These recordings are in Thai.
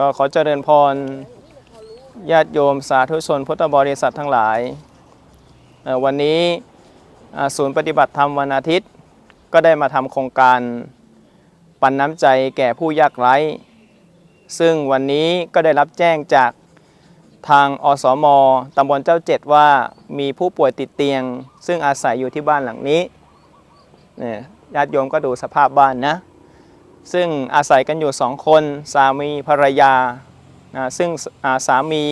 ก็ขอเจริญพรญาติโยมสาธุชนพุทธบริษัททั้งหลาย วันนี้ศูนย์ปฏิบัติธรรมวันอาทิตย์ ก็ได้มาทำโครงการปันน้ำใจแก่ผู้ยากไร้ ซึ่งวันนี้ก็ได้รับแจ้งจากทางอสมตำบลเจ้าเจ็ดว่ามีผู้ป่วยติดเตียง ซึ่งอาศัยอยู่ที่บ้านหลังนี้ญาติโยมก็ดูสภาพบ้านนะ ซึ่งอาศัยกันอยู่สองคน สามีภรรยานะซึ่งาสามี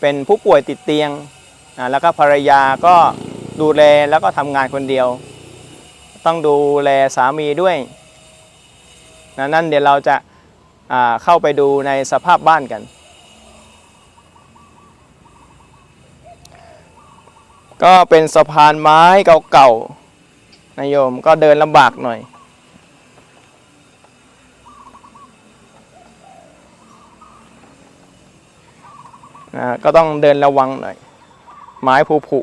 เป็นผู้ป่วยติดเตียงนะแล้วก็ภรรยาก็ดูแลแล้วก็ทำงานคนเดียว ต้องดูแลสามีด้วยนะนั่นเดี๋ยวเราจะาเข้าไปดูในสภาพบ้านกัน ก็เป็นสะพานไม้เก่าๆนะโยมก็เดินลำบากหน่อย นะก็ต้องเดินระวังหน่อย ไม้ผุผุ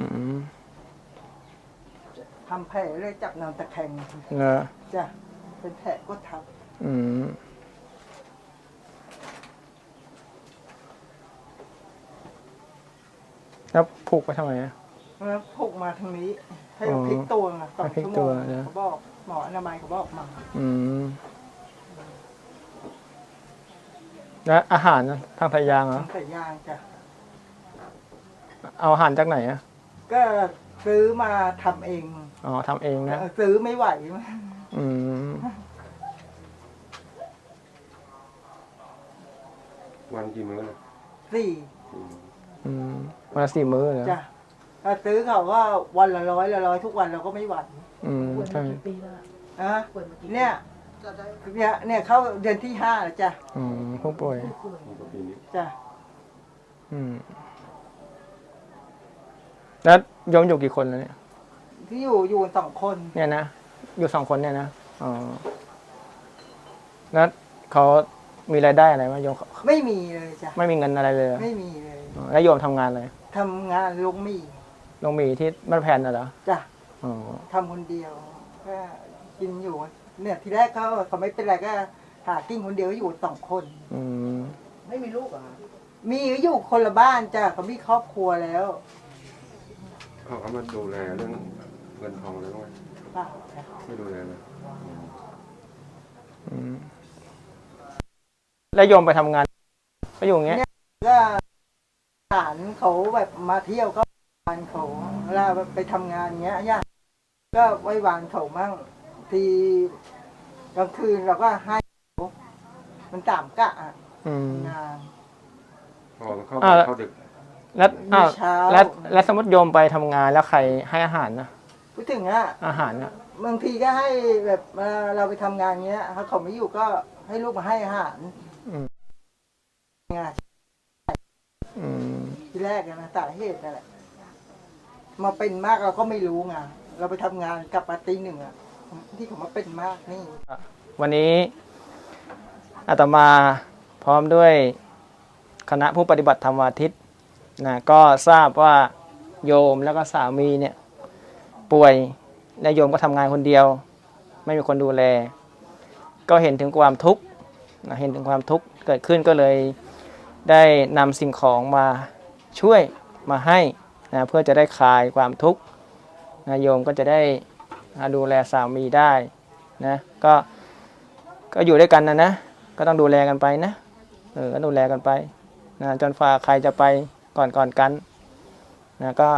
อืมทำแผลเลยจับนอนตะแคงเนอะจ้ะเป็นแผลก็ทับอืมแล้วผูกไปทำไมอะ แล้วผูกมาทางนี้ ให้อ๋อพลิกตัวนะสองให้พลิกชั่วโมตัวงนะ เขาบอกหมออนามัยเขาบอกมาอืม แล้วอาหารนะทางทายางเหรอทำแต่ยางจ้ะเอาอาหารจากไหนอะ ก็ซื้อมาทำเองอ๋อทำเองนะเออซื้อไม่ไหว อืม วันกี่มื้อนะสี่อืมอืมวันละสี่มื้อเหรอจ้ะถ้าซื้อเขาก็วันละร้อยละร้อยทุกวันเราก็ไม่ไหวอืมป่วยใช่มากี่ปีแล้วอะนะป่วยมากี่ปีเนี่ยเนี่ยเนี่ยเข้าเดือนที่ห้าแล้วจ้ะอืมผู้ป่วยป่วยนี่ก็ปีนี้จ้ะอืม แล้วโยมอยู่กี่คนแล้วเนี่ย ที่อยู่อยู่กันสองคน เนี่ยนะ อยู่สองคนเนี่ยนะ อ๋อ แล้วเขามีรายได้อะไรไหมโยมไม่มีเลยจ้ะ ไม่มีเงินอะไรเลยเหรอไม่มีเลยอ๋อแล้วโยมทำงานอะไรทำงานลงมีลงมีที่บ้านแพนน่ะเหรอ จ้ะอ๋อ ทำคนเดียวก็กินอยู่ เนี่ยทีแรกเขาเขาไม่เป็นไรก็หากินคนเดียวอยู่สองคน อืม ไม่มีลูกเหรอมีอยู่คนละบ้านจ้ะเขามีครอบครัวแล้ว เขาเขามาดูแลเรื่องเงินทองอะไรบ้างไหมเปล่าจ้ะไม่ดูแลเลยอืมแล้วโยมไปทำงานก็อยู่อย่างเงี้ย ก็ฐานเขาแบบมาเที่ยวก็วานเขาเวลาไปทำงานเงี้ยญาติก็ไว้วานเขามั่งทีกลางคืนเราก็ให้เขามันตามกะอะอืม งานพอเข้าอ่าเข้าดึก แล้วอ้าวเช้า แล้วแล้วสมมติโยมไปทำงานแล้วใครให้อาหารนะพูดถึงอะอาหารนะบางทีก็ให้แบบเวลาเราไปทำงานเงี้ยถ้าเขาไม่อยู่ก็ให้ลูกมาให้อาหารอืมงานอืมที่แรกอะนะสาเหตุนั่นแหละมาเป็นมากเราก็ไม่รู้ไงเราไปทำงานกลับมาตีหนึ่งอะที่เขามาเป็นมากนี่วันนี้อาตมาพร้อมด้วยคณะผู้ปฏิบัติธรรมวันอาทิตย์ นะก็ทราบว่าโยมแล้วก็สามีเนี่ยป่วยและโยมก็ทำงานคนเดียว ไม่มีคนดูแล ก็เห็นถึงความทุกข์นะเห็นถึงความทุกข์เกิดขึ้นก็เลยได้นำสิ่งของมาช่วยมาให้นะเพื่อจะได้คลายความทุกข์นะโยมก็จะได้ดูแลสามีได้นะก็ก็อยู่ด้วยกันนะนะก็ต้องดูแลกันไปนะเออก็ดูแลกันไปนะจนฝ่าใครจะไป ก่อนก่อนกันนะก็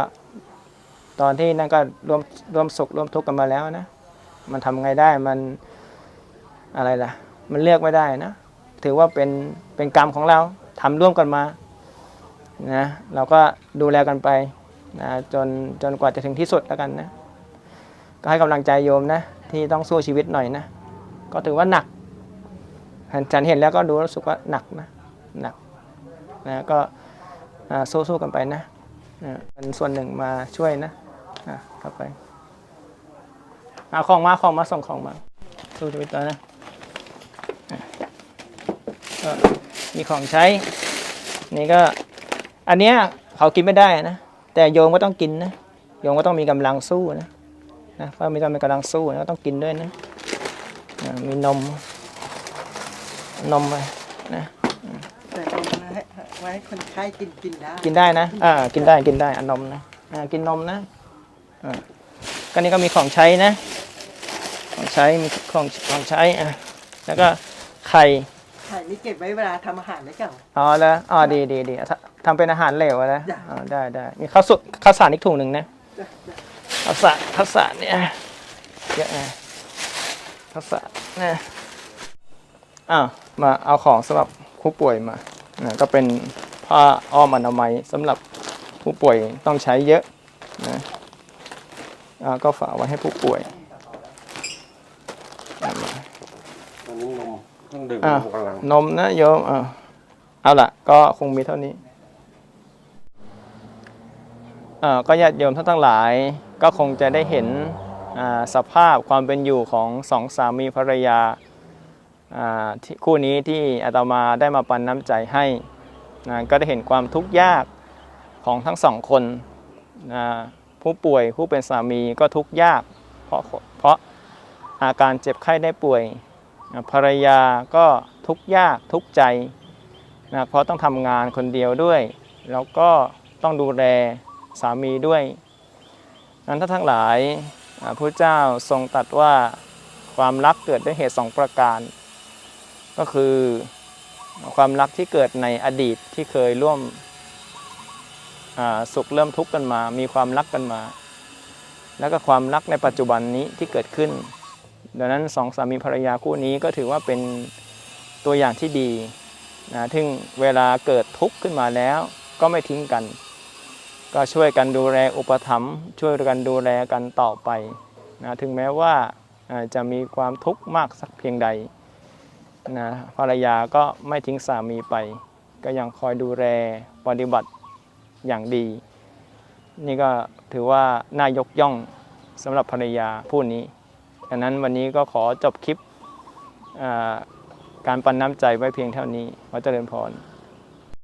ตอนที่นั่นก็ร่วมร่วมสุขร่วมทุกข์กันมาแล้วนะ มันทำไงได้มันอะไรล่ะ มันเลือกไม่ได้นะ ถือว่าเป็นเป็นกรรมของเราทำร่วมกันมานะเราก็ดูแลกันไปนะจนจนกว่าจะถึงที่สุดแล้วกันนะก็ให้กำลังใจโยมนะที่ต้องสู้ชีวิตหน่อยนะ ก็ถือว่าหนักฉันเห็นแล้วก็ดูรู้สึกว่าหนักนะหนักนะก็ สู้ๆกันไปนะอ่าเป็นส่วนหนึ่งมาช่วยนะอะกลับไปเอาของมาของมาส่งของมาสู้ชีวิตต่อนะอะก็มีของใช้ นี่ก็ อันเนี้ยเขากินไม่ได้นะ แต่โยมก็ต้องกินนะ โยมก็ต้องมีกำลังสู้นะ นะเพราะมีต้องมีกำลังสู้นะก็ต้องกินด้วยนะอ่ามีนม นมไปนะ แต่เอามาให้ ไว้ให้คนไข้กินกินได้กินได้นะ อ่า กินได้ กินได้อันนมนะ อ่า กินนมนะ อ่าก็นี่ก็มีของใช้นะ ของใช้ มีของของใช้ อะ แล้วก็ไข่ ไข่นี่เก็บไว้เวลาทำอาหารได้เก่าอ๋อแล้วอ๋อดีดีดีทำทำเป็นอาหารเหลวนะจ้ะ อ๋อได้ได้มีข้าวสุกข้าวสารอีกถุงหนึ่งนะ จ้ะจ้ะข้าวสารข้าวสารเนี่ยเยอะนะข้าวสารนะอ้าวมาเอาของสำหรับผู้ป่วยมา นะก็เป็นผ้าอ้อมอนามัยสำหรับผู้ป่วยต้องใช้เยอะนะอ่าก็ฝากไว้ให้ผู้ป่วยเอามาอันนี้นมเครื่องดื่มอะกำลังนมนะโยมเอาเอาละก็คงมีเท่านี้อ่าก็ญาติโยมท่านทั้งหลาย ก็คงจะได้เห็นอ่าสภาพความเป็นอยู่ของสองสามีภรรยาอ่าที่ คู่นี้ที่อาตมาได้มาปันน้ำใจให้นะก็ได้เห็นความทุกข์ยากของทั้งสองคนนะผู้ป่วยผู้เป็นสามีก็ทุกข์ยาก เพราะเพราะอาการเจ็บไข้ได้ป่วยนะภรรยาก็ทุกข์ยากทุกข์ใจนะเพราะต้องทำงานคนเดียวด้วย แล้วก็ต้องดูแลสามีด้วยนั้นถ้าทั้งหลายพระเจ้าทรงตรัสว่าความรักเกิดด้วยเหตุสองประการ ก็คือความรักที่เกิดในอดีตที่เคยร่วมสุขเริ่มทุกข์กันมา มีความรักกันมา แล้วก็ความรักในปัจจุบันนี้ที่เกิดขึ้น ดังนั้นสองสามีภรรยาคู่นี้ก็ถือว่าเป็นตัวอย่างที่ดีนะถึงเวลาเกิดทุกข์ขึ้นมาแล้ว ก็ไม่ทิ้งกัน ก็ช่วยกันดูแลอุปถัมภ์ช่วยกันดูแลกันต่อไปนะถึงแม้ว่าจะมีความทุกข์มากสักเพียงใด นะภรรยาก็ไม่ทิ้งสามีไป ก็ยังคอยดูแลปฏิบัติอย่างดี นี่ก็ถือว่าน่ายกย่องสำหรับภรรยาผู้นี้ดังนั้นวันนี้ก็ขอจบคลิปการปันน้ำใจไว้เพียงเท่านี้ขอเจริญพร